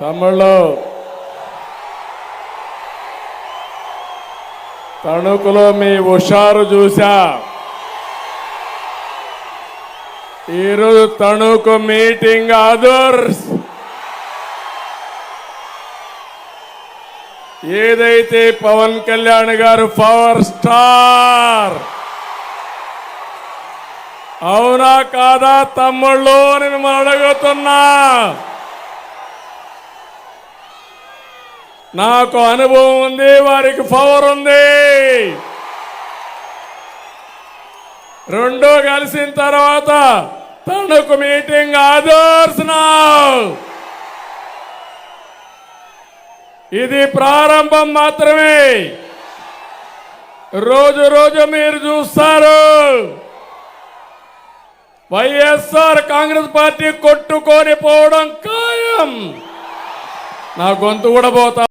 తమ్ముళ్ళు తణుకులో మీ హుషారు చూసా ఈరోజు తణుకు మీటింగ్ అదర్స్ ఏదైతే పవన్ కళ్యాణ్ గారు పవర్ స్టార్. అవునా కాదా తమ్ముళ్ళు అని మిమ్మల్ని అడుగుతున్నా. నాకు అనుభవం ఉంది వారికి పవర్ ఉంది. రెండో కలిసిన తర్వాత తణుకు మీటింగ్ ఆదర్స్ నా ఇది ప్రారంభం మాత్రమే. రోజు రోజు మీరు చూస్తారు. వైఎస్ఆర్ కాంగ్రెస్ పార్టీ కొట్టుకొని పోవడం ఖాయం. నా గొంతు కూడా పోతా